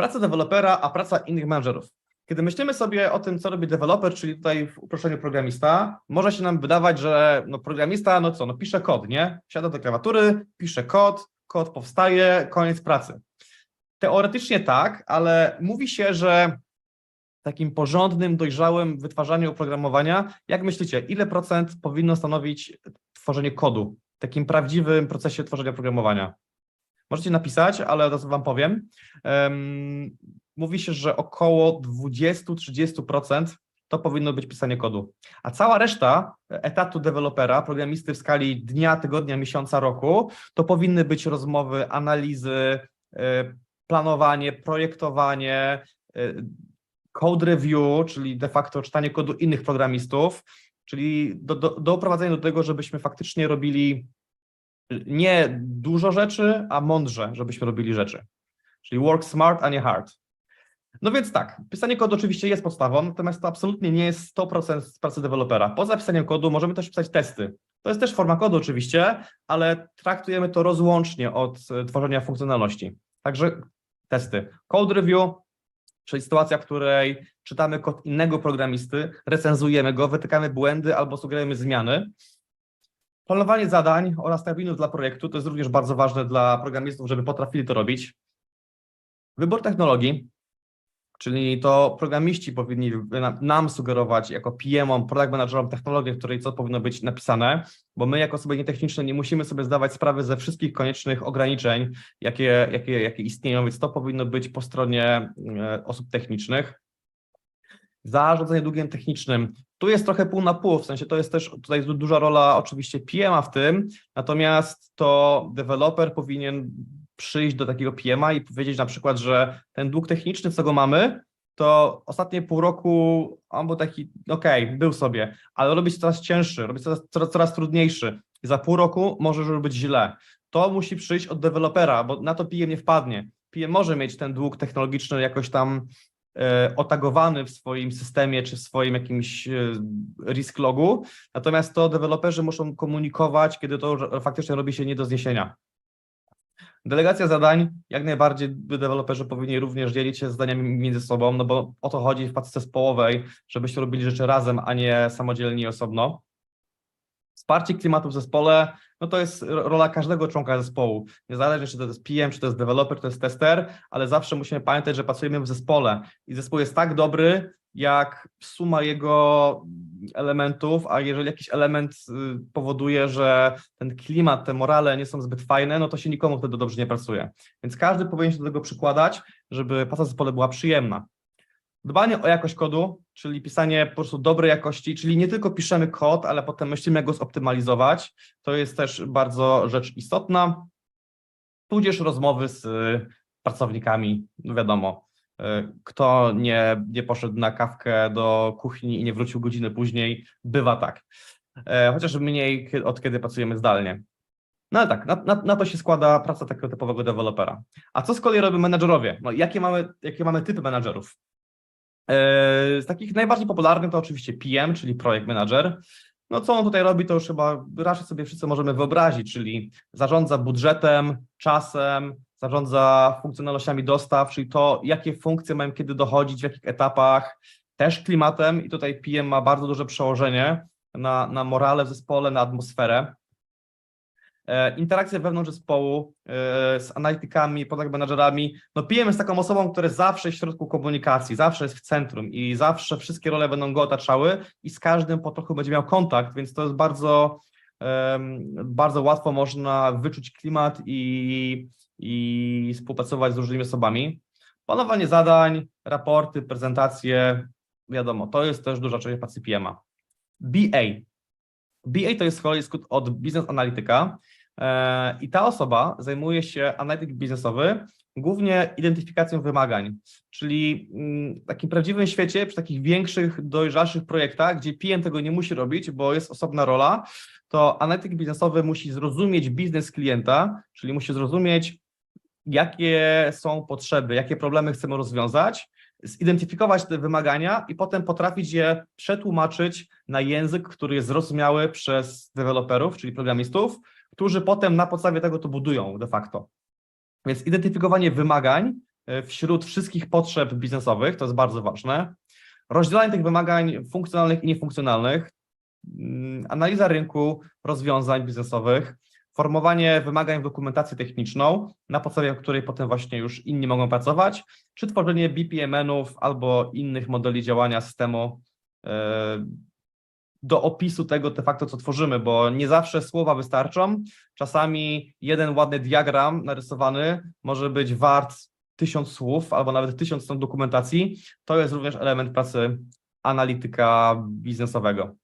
Praca dewelopera, a praca innych menadżerów. Kiedy myślimy sobie o tym, co robi deweloper, czyli tutaj w uproszczeniu programista, może się nam wydawać, że no programista, no co, no pisze kod, nie? Siada do klawiatury, pisze kod, kod powstaje, koniec pracy. Teoretycznie tak, ale mówi się, że takim porządnym, dojrzałym wytwarzaniu oprogramowania, jak myślicie, ile procent powinno stanowić tworzenie kodu, takim prawdziwym procesie tworzenia oprogramowania? Możecie napisać, ale od razu wam powiem. Em, mówi się, że około 20-30% to powinno być pisanie kodu. A cała reszta etatu dewelopera, programisty w skali dnia, tygodnia, miesiąca, roku, to powinny być rozmowy, analizy, e, planowanie, projektowanie, e, code review, czyli de facto czytanie kodu innych programistów, czyli do, do, doprowadzenie do tego, żebyśmy faktycznie robili nie dużo rzeczy, a mądrze, żebyśmy robili rzeczy. Czyli work smart, a nie hard. No więc tak, pisanie kodu oczywiście jest podstawą, natomiast to absolutnie nie jest 100% z pracy dewelopera. Poza pisaniem kodu możemy też pisać testy. To jest też forma kodu oczywiście, ale traktujemy to rozłącznie od e, tworzenia funkcjonalności. Także testy. Code review, czyli sytuacja, w której czytamy kod innego programisty, recenzujemy go, wytykamy błędy albo sugerujemy zmiany. Planowanie zadań oraz terminów dla projektu to jest również bardzo ważne dla programistów, żeby potrafili to robić. Wybór technologii, czyli to programiści powinni nam- sugerować jako PM-om, product managerom technologię, w której co powinno być napisane, bo my jako osoby nietechniczne nie musimy sobie zdawać sprawy ze wszystkich koniecznych ograniczeń, jakie, jakie, jakie istnieją, więc to powinno być po stronie e, osób technicznych. Zarządzanie długiem technicznym. Tu jest trochę pół na pół, w sensie to jest też tutaj du- duża rola oczywiście PM-a w tym, natomiast to deweloper powinien przyjść do takiego PM-a i powiedzieć na przykład, że ten dług techniczny, co go mamy, to ostatnie pół roku on był taki, okej, był sobie, ale robić coraz cięższy, robić coraz, coraz, coraz trudniejszy i za pół roku może już być źle. To musi przyjść od dewelopera, bo na to PM nie wpadnie. PM może mieć ten dług technologiczny jakoś tam otagowany w swoim systemie czy w swoim jakimś e, risk logu, natomiast to deweloperzy muszą komunikować, kiedy to faktycznie robi się nie do zniesienia. Delegacja zadań, jak najbardziej deweloperzy powinni również dzielić się zadaniami między sobą, no bo o to chodzi w pracy zespołowej, żebyście robili rzeczy razem, a nie samodzielnie i osobno. Wsparcie klimatu w zespole, no to jest ro- rola każdego członka zespołu. Niezależnie czy to jest PM, czy to jest deweloper, czy to jest tester, ale zawsze musimy pamiętać, że pracujemy w zespole i zespół jest tak dobry, jak suma jego elementów, a jeżeli jakiś element y, powoduje, że ten klimat, te morale nie są zbyt fajne, no to się nikomu wtedy dobrze nie pracuje. Więc każdy powinien się do tego przykładać, żeby praca w zespole była przyjemna. Dbanie o jakość kodu, czyli pisanie po prostu dobrej jakości, czyli nie tylko piszemy kod, ale potem myślimy, jak go zoptymalizować. To jest też bardzo rzecz istotna. Tudzież rozmowy z y, pracownikami, no wiadomo, y, kto nie, nie poszedł na kawkę do kuchni i nie wrócił godziny później, bywa tak. E, Chociaż mniej od kiedy pracujemy zdalnie. No ale tak, na, na, na to się składa praca takiego typowego dewelopera. A co z kolei robią menadżerowie? No, jakie, mamy, jakie mamy typy menadżerów? E, Z takich najbardziej popularnych to oczywiście PM, czyli projekt manager. No co on tutaj robi, to już chyba raczej sobie wszyscy możemy wyobrazić, czyli zarządza budżetem, czasem, zarządza funkcjonalnościami dostaw, czyli to, jakie funkcje mają kiedy dochodzić, w jakich etapach, też klimatem i tutaj PM ma bardzo duże przełożenie na, na morale w zespole, na atmosferę. E, Interakcje wewnątrz zespołu e, z analitykami, product managerami. No PM jest taką osobą, która jest zawsze w środku komunikacji, zawsze jest w centrum i zawsze wszystkie role będą go otaczały i z każdym po trochu będzie miał kontakt, więc to jest bardzo, bardzo łatwo można wyczuć klimat i, i współpracować z różnymi osobami. Planowanie zadań, raporty, prezentacje, wiadomo, to jest też duża część pracy PM-a. BA. BA to jest z kolei skrót od Business Analityka i ta osoba zajmuje się analityk biznesowy głównie identyfikacją wymagań, czyli mm, w takim prawdziwym świecie, przy takich większych, dojrzalszych projektach, gdzie PM tego nie musi robić, bo jest osobna rola, to analityk biznesowy musi zrozumieć biznes klienta, czyli musi zrozumieć, jakie są potrzeby, jakie problemy chcemy rozwiązać, zidentyfikować te wymagania i potem potrafić je przetłumaczyć na język, który jest zrozumiały przez deweloperów, czyli programistów, którzy potem na podstawie tego to budują de facto. Więc identyfikowanie wymagań e, wśród wszystkich potrzeb biznesowych, to jest bardzo ważne. Rozdzielanie tych wymagań funkcjonalnych i niefunkcjonalnych, mm, analiza rynku rozwiązań biznesowych, formowanie wymagań w dokumentację techniczną, na podstawie której potem właśnie już inni mogą pracować, czy tworzenie BPMN-ów albo innych modeli działania systemu e, do opisu tego de facto, co tworzymy, bo nie zawsze słowa wystarczą. Czasami jeden ładny diagram narysowany może być wart tysiąc słów albo nawet tysiąc stron dokumentacji. To jest również element pracy analityka biznesowego.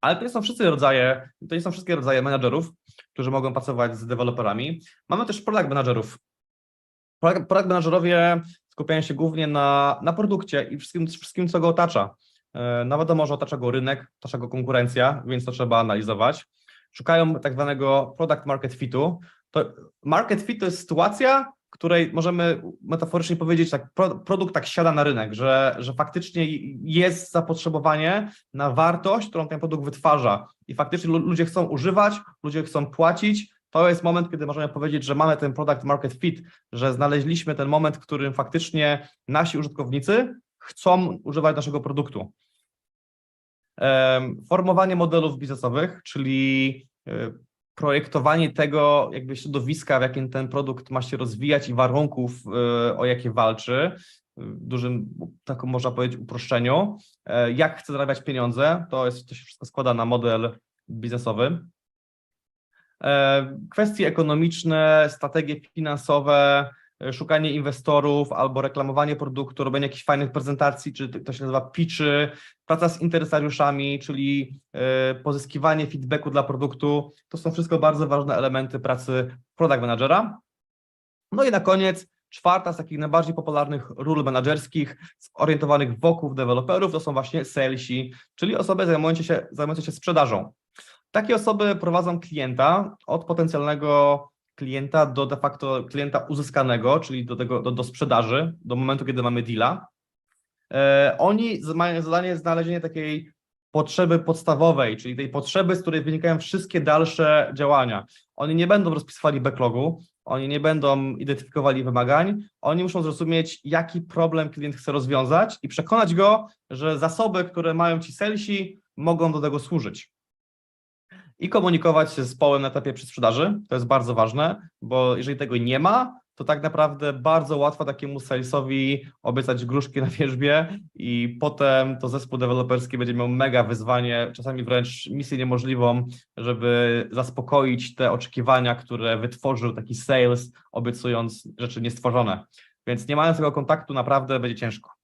Ale to nie są wszyscy rodzaje, to nie są wszystkie rodzaje menadżerów, którzy mogą pracować z deweloperami. Mamy też product managerów. Product product managerowie skupiają się głównie na, na produkcie i wszystkim, wszystkim, co go otacza. E, No wiadomo, że otacza go rynek, otacza go konkurencja, więc to trzeba analizować. Szukają tak zwanego product market fitu. To market fit to jest sytuacja, której możemy metaforycznie powiedzieć, tak, pro, produkt tak siada na rynek, że, że faktycznie jest zapotrzebowanie na wartość, którą ten produkt wytwarza i faktycznie lu- ludzie chcą używać, ludzie chcą płacić. To jest moment, kiedy możemy powiedzieć, że mamy ten product market fit, że znaleźliśmy ten moment, w którym faktycznie nasi użytkownicy chcą używać naszego produktu. Formowanie modelów biznesowych, czyli e, projektowanie tego jakby środowiska, w jakim ten produkt ma się rozwijać i warunków, e, o jakie walczy, w dużym, taką można powiedzieć, uproszczeniu. E, Jak chce zarabiać pieniądze, to, jest, to się wszystko składa na model biznesowy. Kwestie ekonomiczne, strategie finansowe, szukanie inwestorów albo reklamowanie produktu, robienie jakichś fajnych prezentacji, czy to się nazywa pitchy, praca z interesariuszami, czyli e, pozyskiwanie feedbacku dla produktu. To są wszystko bardzo ważne elementy pracy product managera. No i na koniec czwarta z takich najbardziej popularnych ról menedżerskich orientowanych wokół deweloperów to są właśnie salesi, czyli osoby zajmujące się, zajmujące się sprzedażą. Takie osoby prowadzą klienta od potencjalnego klienta do de facto klienta uzyskanego, czyli do, tego, do, do sprzedaży, do momentu, kiedy mamy deala. E, oni mają zadanie znalezienie takiej potrzeby podstawowej, czyli tej potrzeby, z której wynikają wszystkie dalsze działania. Oni nie będą rozpisywali backlogu, oni nie będą identyfikowali wymagań, oni muszą zrozumieć, jaki problem klient chce rozwiązać i przekonać go, że zasoby, które mają ci salesi, mogą do tego służyć i komunikować się z zespołem na etapie przedsprzedaży. To jest bardzo ważne, bo jeżeli tego nie ma, to tak naprawdę bardzo łatwo takiemu salesowi obiecać gruszki na wierzbie i potem to zespół deweloperski będzie miał mega wyzwanie, czasami wręcz misję niemożliwą, żeby zaspokoić te oczekiwania, które wytworzył taki sales, obiecując rzeczy niestworzone. Więc nie mając tego kontaktu naprawdę będzie ciężko.